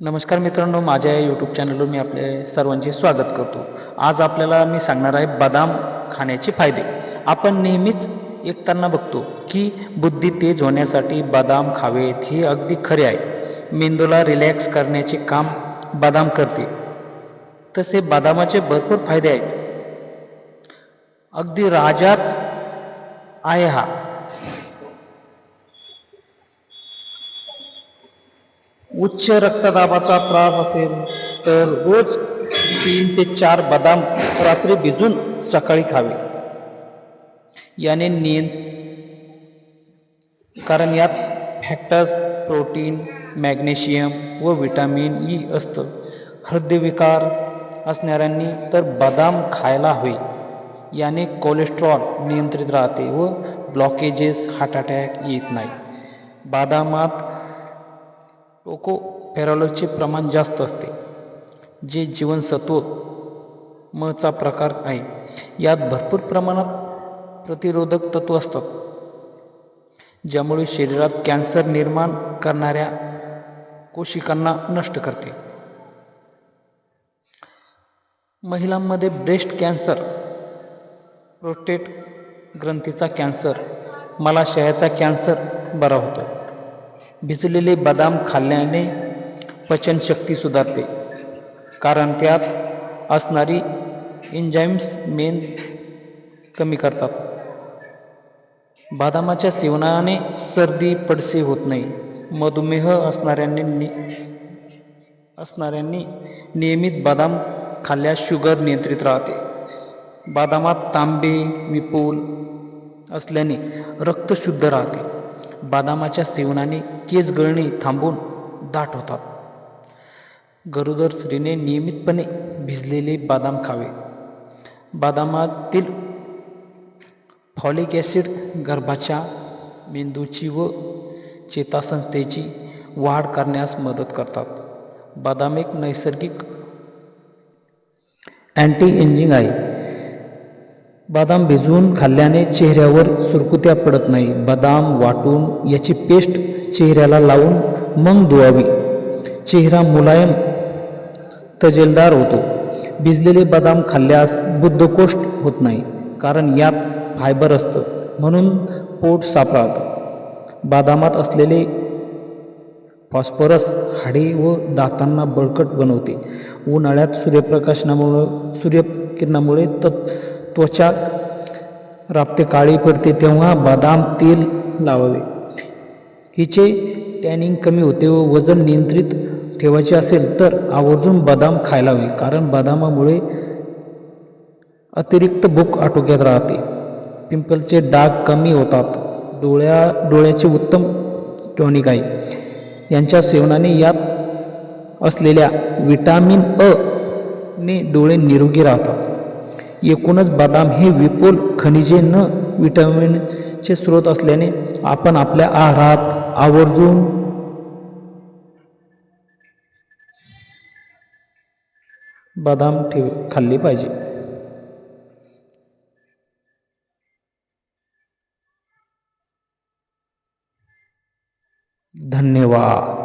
नमस्कार मित्रांनो माझ्या या यूट्यूब चॅनलवर मी आपले सर्वांचे स्वागत करतो. आज आपल्याला मी सांगणार आहे बदाम खाण्याचे फायदे. आपण नेहमीच ऐकताना बघतो की बुद्धी तेज होण्यासाठी बदाम खावेत हे अगदी खरे आहे. मेंदूला रिलॅक्स करण्याचे काम बदाम करते. तसे बदामाचे भरपूर फायदे आहेत. अगदी राजाच आहे हा. उच्च रक्तदाबाचा त्रास असेल तर रोज तीन ते चार बदाम रात्री भिजून सकाळी खावे. याने नियं कारण यात फॅक्टस प्रोटीन मॅग्नेशियम व विटॅमिन ई असतं. हृदयविकार असणाऱ्यांनी तर बदाम खायला हवे. याने कोलेस्ट्रॉल नियंत्रित राहते व ब्लॉकेजेस हार्ट अटॅक येत नाही. बदामात टोकोफेरॉलचे प्रमाण जास्त असते जे जीवनसत्व मचा प्रकार आहे. यात भरपूर प्रमाणात प्रतिरोधक तत्व असतात ज्यामुळे शरीरात कॅन्सर निर्माण करणाऱ्या कोशिकांना नष्ट करते. महिलांमध्ये ब्रेस्ट कॅन्सर प्रोस्टेट ग्रंथीचा कॅन्सर मलाशयाचा कॅन्सर बरा होतो. भिजलेले बदाम खाल्ल्याने पचनशक्ती सुधारते. कारण त्यात असणारी एन्झाईम्स मेन कमी करतात. बदामाच्या सेवनाने सर्दी पडसे होत नाही. मधुमेह असणाऱ्यांनी नि असणाऱ्यांनी नियमित बदाम खाल्ल्यास शुगर नियंत्रित राहते. बदामात तांबे विपुल असल्याने रक्त शुद्ध राहते. बदामाच्या सेवनाने केस गळणे थांबून दाट होतात. गरोदर स्त्रीने नियमितपणे भिजलेले बदाम खावे. बदामातील फॉलिक ॲसिड गर्भाच्या मेंदूची व चेतासंस्थेची वाढ करण्यास मदत करतात. बदाम एक नैसर्गिक अँटी एंजिंग आहे. बदाम भिजवून खाल्ल्याने चेहऱ्यावर सुरकुत्या पडत नाही. बदाम वाटून याची पेस्ट चेहऱ्याला लावून मग धुवावी. चेहरा मुलायम तजेलदार होतो. भिजलेले बदाम खाल्ल्यास बुद्धकोष्ठ होत नाही कारण यात फायबर असतं म्हणून पोट साफ बदामात असलेले फॉस्फरस हाडे व दातांना बळकट बनवते. उन्हाळ्यात सूर्यप्रकाशनामुळं सूर्यकिरणामुळे तत् त्वचा रापते काळी पडते तेव्हा बदाम तेल लावावे हिचे टॅनिंग कमी होते व वजन नियंत्रित ठेवायचे असेल तर आवर्जून बदाम खायला हवे कारण बदामामुळे अतिरिक्त भूक आटोक्यात राहते पिंपलचे डाग कमी होतात डोळ्या डोळ्याचे उत्तम टॉनिक आहे यांच्या सेवनाने यात असलेल्या विटामिन अ ने डोळे निरोगी राहतात एकूणच बदाम हे विपुल खनिजे न विटॅमिनचे स्रोत असल्याने आपण आपल्या आहारात आवर्जून बदाम ठेव खाल्ले पाहिजे. धन्यवाद.